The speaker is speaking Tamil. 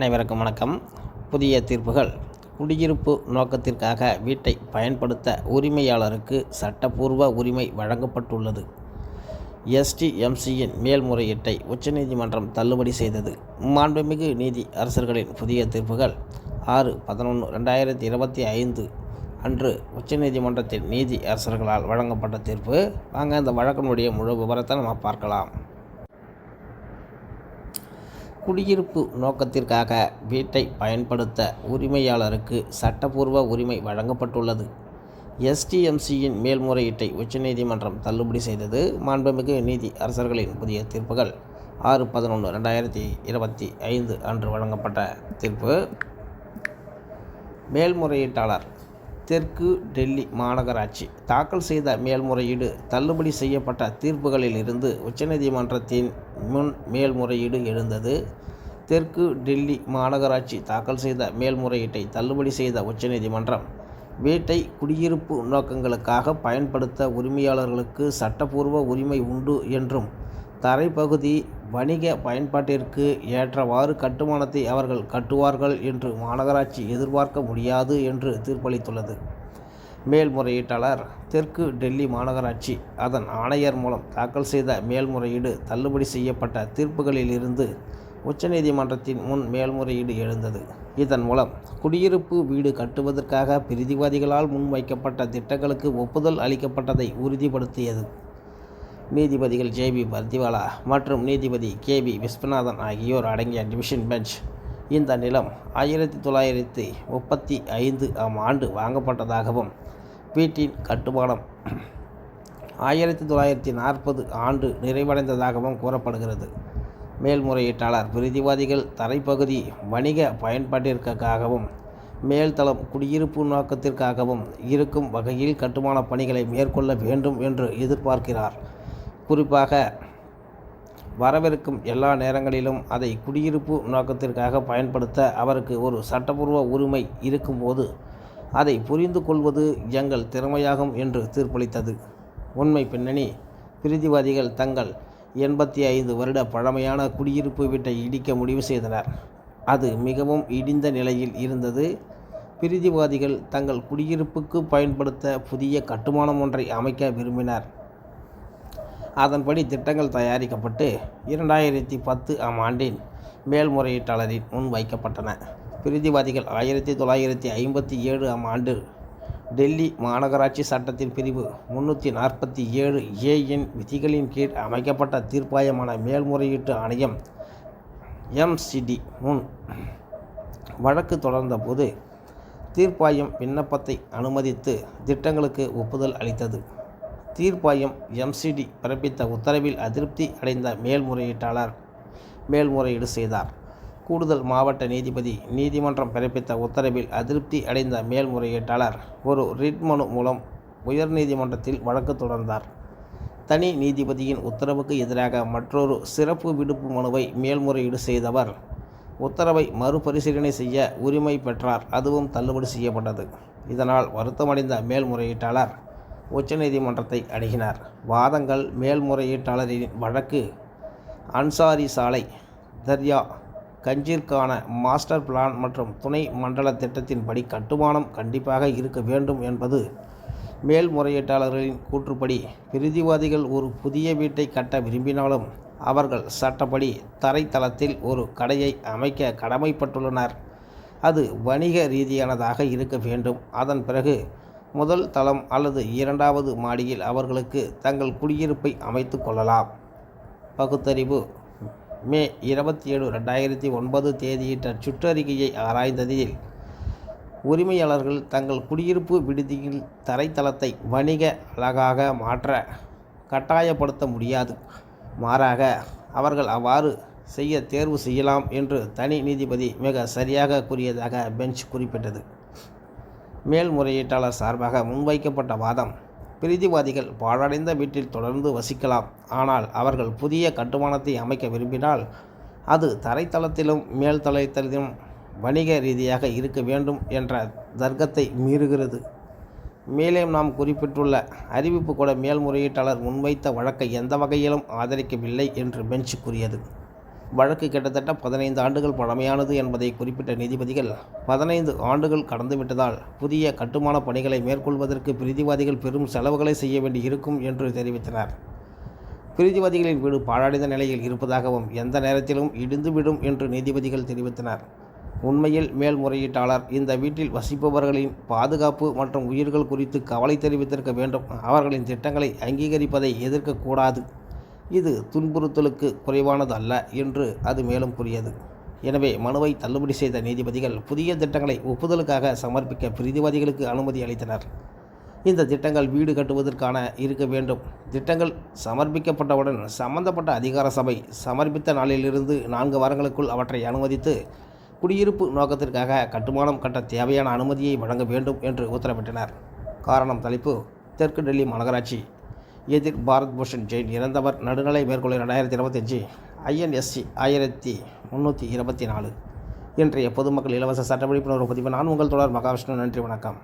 அனைவருக்கும் வணக்கம். புதிய தீர்ப்புகள். குடியிருப்பு நோக்கத்திற்காக வீட்டை பயன்படுத்த உரிமையாளருக்கு சட்டப்பூர்வ உரிமை வழங்கப்பட்டுள்ளது. எஸ்டிஎம்சியின் மேல்முறையீட்டை உச்சநீதிமன்றம் தள்ளுபடி செய்தது. மாண்புமிகு நீதி அரசர்களின் புதிய தீர்ப்புகள். ஆறு பதினொன்று ரெண்டாயிரத்தி இருபத்தி ஐந்து அன்று உச்சநீதிமன்றத்தின் நீதி அரசர்களால் வழங்கப்பட்ட தீர்ப்பு. வாங்க இந்த வழக்கினுடைய முழு விவரத்தை நம்ம பார்க்கலாம். குடியிருப்பு நோக்கத்திற்காக வீட்டை பயன்படுத்த உரிமையாளருக்கு சட்டப்பூர்வ உரிமை வழங்கப்பட்டுள்ளது. எஸ்டிஎம்சியின் மேல்முறையீட்டை உச்சநீதிமன்றம் தள்ளுபடி செய்தது. மாண்புமிகு நீதி அரசர்களின் புதிய தீர்ப்புகள் ஆறு பதினொன்று ரெண்டாயிரத்தி இருபத்தி ஐந்து அன்று வழங்கப்பட்ட தீர்ப்பு. மேல்முறையீட்டாளர் தெற்கு டெல்லி மாநகராட்சி. தாக்கல் செய்த மேல்முறையீடு தள்ளுபடி செய்யப்பட்ட தீர்ப்புகளில் இருந்து உச்சநீதிமன்றத்தின் முன் மேல்முறையீடு எழுந்தது. தெற்கு டெல்லி மாநகராட்சி தாக்கல் செய்த மேல்முறையீட்டை தள்ளுபடி செய்த உச்சநீதிமன்றம் வீட்டை குடியிருப்பு நோக்கங்களுக்காக பயன்படுத்த உரிமையாளர்களுக்கு சட்டப்பூர்வ உரிமை உண்டு என்றும் தரைப்பகுதி வணிக பயன்பாட்டிற்கு ஏற்றவாறு கட்டுமானத்தை அவர்கள் கட்டுவார்கள் என்று மாநகராட்சி எதிர்பார்க்க முடியாது என்று தீர்ப்பளித்துள்ளது. மேல்முறையீட்டாளர் தெற்கு டெல்லி மாநகராட்சி அதன் ஆணையர் மூலம் தாக்கல் செய்த மேல்முறையீடு தள்ளுபடி செய்யப்பட்ட தீர்ப்புகளில் இருந்து உச்சநீதிமன்றத்தின் முன் மேல்முறையீடு எழுந்தது. இதன் மூலம் குடியிருப்பு வீடு கட்டுவதற்காக பிரிதிவாதிகளால் முன்வைக்கப்பட்ட திட்டங்களுக்கு ஒப்புதல் அளிக்கப்பட்டதை உறுதிப்படுத்தியது. நீதிபதிகள் ஜே பி பர்திவாலா மற்றும் நீதிபதி கே பி விஸ்வநாதன் ஆகியோர் அடங்கிய டிவிஷன் பெஞ்ச் இந்த நிலம் ஆயிரத்தி தொள்ளாயிரத்தி முப்பத்தி ஐந்து ஆம் ஆண்டு வாங்கப்பட்டதாகவும் வீட்டின் கட்டுமானம் ஆயிரத்தி தொள்ளாயிரத்தி நாற்பது ஆண்டு நிறைவடைந்ததாகவும் கூறப்படுகிறது. மேல்முறையீட்டாளர் பிரதிவாதிகள் தரைப்பகுதி வணிக பயன்பாட்டிற்காகவும் மேல்தளம் குடியிருப்பு நோக்கத்திற்காகவும் இருக்கும் வகையில் கட்டுமான பணிகளை மேற்கொள்ள வேண்டும் என்று எதிர்பார்க்கிறார். குறிப்பாக வரவிருக்கும் எல்லா நேரங்களிலும் அதை குடியிருப்பு நோக்கத்திற்காக பயன்படுத்த அவருக்கு ஒரு சட்டப்பூர்வ உரிமை இருக்கும்போது அதை புரிந்து கொள்வது எங்கள் திறமையாகும் என்று தீர்ப்பளித்தது. உண்மை பின்னணி பிரிதிவாதிகள் தங்கள் எண்பத்தி ஐந்து வருட பழமையான குடியிருப்பு வீட்டை இடிக்க முடிவு செய்தனர். அது மிகவும் இடிந்த நிலையில் இருந்தது. பிரிதிவாதிகள் தங்கள் குடியிருப்புக்கு பயன்படுத்த புதிய கட்டுமானம் ஒன்றை அமைக்க விரும்பினர். அதன்படி திட்டங்கள் தயாரிக்கப்பட்டு இரண்டாயிரத்தி பத்து ஆம் ஆண்டின் மேல்முறையீட்டாளரின் முன் வைக்கப்பட்டன. பிரதிவாதிகள் ஆயிரத்தி தொள்ளாயிரத்தி ஐம்பத்தி ஏழு ஆம் ஆண்டு டெல்லி மாநகராட்சி சட்டத்தின் பிரிவு முன்னூற்றி நாற்பத்தி ஏழு ஏஎன் விதிகளின் கீழ் அமைக்கப்பட்ட தீர்ப்பாயமான மேல்முறையீட்டு ஆணையம் எம்சிடி முன் வழக்கு தொடர்ந்தபோது தீர்ப்பாயம் விண்ணப்பத்தை அனுமதித்து திட்டங்களுக்கு ஒப்புதல் அளித்தது. தீர்ப்பாயம் எம்சிடி பிறப்பித்த உத்தரவில் அதிருப்தி அடைந்த மேல்முறையீட்டாளர் மேல்முறையீடு செய்தார். கூடுதல் மாவட்ட நீதிபதி நீதிமன்றம் பிறப்பித்த உத்தரவில் அதிருப்தி அடைந்த மேல்முறையீட்டாளர் ஒரு ரிட் மனு மூலம் உயர்நீதிமன்றத்தில் வழக்கு தொடர்ந்தார். தனி நீதிபதியின் உத்தரவுக்கு எதிராக மற்றொரு சிறப்பு விடுப்பு மனுவை மேல்முறையீடு செய்தவர். உத்தரவை மறுபரிசீலனை செய்ய உரிமை பெற்றார். அதுவும் தள்ளுபடி செய்யப்பட்டது. இதனால் வருத்தமடைந்த மேல்முறையீட்டாளர் உச்சநீதிமன்றத்தை அணுகினார். வாதங்கள் மேல்முறையீட்டாளரின் வழக்கு அன்சாரி சாலை தர்யா கஞ்சிற்கான மாஸ்டர் பிளான் மற்றும் துணை மண்டல திட்டத்தின்படி கட்டுமானம் கண்டிப்பாக இருக்க வேண்டும் என்பது மேல்முறையீட்டாளர்களின் கூற்றுப்படி. பிரதிவாதிகள் ஒரு புதிய வீட்டை கட்ட விரும்பினாலும் அவர்கள் சட்டப்படி தரைத்தளத்தில் ஒரு கடையை அமைக்க கடமைப்பட்டுள்ளனர். அது வணிக ரீதியானதாக இருக்க வேண்டும். அதன் பிறகு முதல் தளம் அல்லது இரண்டாவது மாடியில் அவர்களுக்கு தங்கள் குடியிருப்பை அமைத்து கொள்ளலாம். பகுத்தறிவு. மே இருபத்தி ஏழு ரெண்டாயிரத்தி ஒன்பது தேதியிட்ட சுற்றறிக்கையை ஆராய்ந்ததில் உரிமையாளர்கள் தங்கள் குடியிருப்பு விடுதியில் தரைத்தளத்தை வணிக அழகாக மாற்ற கட்டாயப்படுத்த முடியாது. மாறாக அவர்கள் அவ்வாறு செய்ய தேர்வு செய்யலாம் என்று தனி நீதிபதி மிக சரியாக கூறியதாக பெஞ்ச் குறிப்பிட்டது. மேல்முறையீட்டாளர் சார்பாக முன்வைக்கப்பட்ட வாதம். பிரீதிவாதிகள் பாழடைந்த வீட்டில் தொடர்ந்து வசிக்கலாம். ஆனால் அவர்கள் புதிய கட்டுமானத்தை அமைக்க விரும்பினால் அது தரைத்தளத்திலும் மேல்தளத்திலும் வணிக ரீதியாக இருக்க வேண்டும் என்ற தர்க்கத்தை மீறுகிறது. மேலே நாம் குறிப்பிட்டுள்ள அறிவிப்பு கூட மேல்முறையீட்டாளர் முன்வைத்த வழக்கை எந்த வகையிலும் ஆதரிக்கவில்லை என்று பெஞ்ச் கூறியது. வழக்கு கிட்டத்தட்ட பதினைந்து ஆண்டுகள் பழமையானது என்பதை குறிப்பிட்ட நீதிபதிகள் பதினைந்து ஆண்டுகள் கடந்துவிட்டதால் புதிய கட்டுமான பணிகளை மேற்கொள்வதற்கு பிரிதிவாதிகள் பெரும் செலவுகளை செய்ய வேண்டி இருக்கும் என்று தெரிவித்தனர். பிரிதிவாதிகளின் வீடு பாழடைந்த நிலையில் இருப்பதாகவும் எந்த நேரத்திலும் இடிந்துவிடும் என்று நீதிபதிகள் தெரிவித்தனர். உண்மையில் மேல்முறையீட்டாளர் இந்த வீட்டில் வசிப்பவர்களின் பாதுகாப்பு மற்றும் உயிர்கள் குறித்து கவலை தெரிவித்திருக்க வேண்டும். அவர்களின் திட்டங்களை அங்கீகரிப்பதை எதிர்க்கக்கூடாது. இது துன்புறுத்தலுக்கு குறைவானது அல்ல என்று அது மேலும் கூறியது. எனவே மனுவை தள்ளுபடி செய்த நீதிபதிகள் புதிய திட்டங்களை ஒப்புதலுக்காக சமர்ப்பிக்க பிரதிவாதிகளுக்கு அனுமதி அளித்தனர். இந்த திட்டங்கள் வீடு கட்டுவதற்கான இருக்க வேண்டும். திட்டங்கள் சமர்ப்பிக்கப்பட்டவுடன் சம்பந்தப்பட்ட அதிகார சபை சமர்ப்பித்த நாளிலிருந்து நான்கு வாரங்களுக்குள் அவற்றை அனுமதித்து குடியிருப்பு நோக்கத்திற்காக கட்டுமானம் கட்ட தேவையான அனுமதியை வழங்க வேண்டும் என்று உத்தரவிட்டனர். காரணம் தலைப்பு தெற்கு டெல்லி மாநகராட்சி. எதிர் பாரத் பூஷன் ஜெயின் இறந்தவர் நடுநிலை மேற்கொள்ள ரெண்டாயிரத்தி இருபத்தஞ்சு ஐஎன்எஸ்சி ஆயிரத்தி முந்நூற்றி இருபத்தி நாலு. இன்றைய பொதுமக்கள் இலவச சட்ட விழிப்புணர்வு பதிவு நான் உங்கள் தொடர் மகாவிஷ்ணு. நன்றி வணக்கம்.